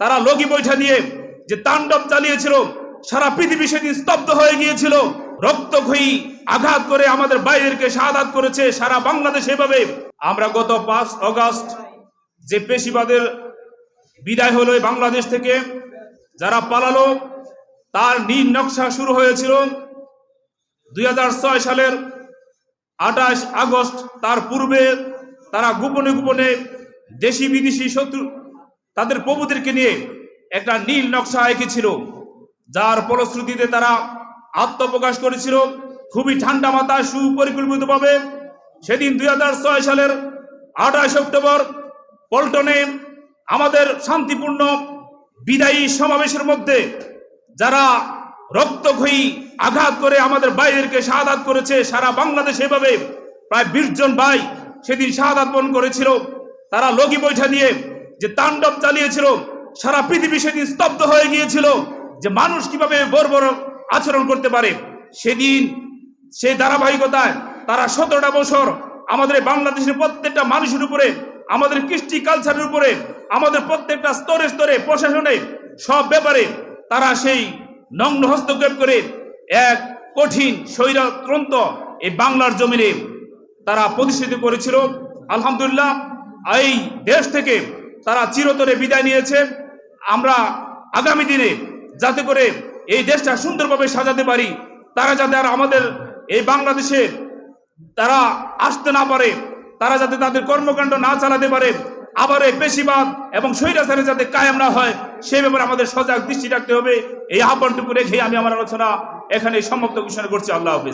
তারা লগি বৈঠা নিয়ে যে তাণ্ডব চালিয়েছিল, সারা পৃথিবী সেদিন স্তব্ধ হয়ে গিয়েছিল। রক্তক্ষয়ী আঘাত করে আমাদের বাইরেকে শাহাদাত করেছে সারা বাংলাদেশ এভাবে। আমরা গত পাঁচ অগাস্ট যে পেশিবাদের বিদায় হলো বাংলাদেশ থেকে, যারা পালালো, তার নীল নকশা শুরু হয়েছিল। দুই হাজার ছয় সালের আঠাশ আগস্ট, তার পূর্বে তারা গোপনে গোপনে দেশি বিদেশি শত্রু তাদের প্রভুদেরকে নিয়ে একটা নীল নকশা এঁকেছিল, যার ফলশ্রুতিতে তারা আত্মপ্রকাশ করেছিল। খুবই ঠান্ডা মাথায় সুপরিকল্পিতভাবে সেদিন দুই হাজার ছয় সালের আঠাশ অক্টোবর পল্টনে আমাদের শান্তিপূর্ণ বিদায়ী সমাবেশের মধ্যে যারা রক্তক্ষয়ী আঘাত করে আমাদের বাইরেকে শাহাদাত করেছে, সারা বাংলাদেশ এভাবে প্রায় বিশ জন ভাই সেদিন শাহাদাত বরণ করেছিল। তারা লগি বৈঠা দিয়ে যে তাণ্ডব চালিয়েছিল, সারা পৃথিবী সেদিন স্তব্ধ হয়ে গিয়েছিল যে মানুষ কীভাবে বড় আচরণ করতে পারে। সেদিন সেই ধারাবাহিকতায় তারা সতেরোটা বছর আমাদের বাংলাদেশের প্রত্যেকটা মানুষের উপরে, আমাদের কৃষ্টি কালচারের উপরে, আমাদের প্রত্যেকটা স্তরে স্তরে প্রশাসনে সব ব্যাপারে তারা সেই নগ্ন হস্তক্ষেপ করে এক কঠিন স্বৈরতন্ত্র এই বাংলার জমিনে তারা প্রতিষ্ঠিত করেছিল। আলহামদুলিল্লাহ, এই দেশ থেকে তারা চিরতরে বিদায় নিয়েছে। আমরা আগামী দিনে যাতে করে এই দেশটা সুন্দরভাবে সাজাতে পারি, তারা যাতে আর আমাদের এই বাংলাদেশে তারা আসতে না পারে, তারা যাতে তাদের কর্মকাণ্ড না চালাতে পারে, আবার এই পেশিবাদ এবং স্বৈরাচারে যাতে কায়েম না হয় সেই ব্যাপারে আমাদের সজাগ দৃষ্টি রাখতে হবে। এই আহ্বানটুকু রেখে আমি আমার আলোচনা এখানে সমাপ্ত ঘোষণা করছি। আল্লাহ হাফিজ।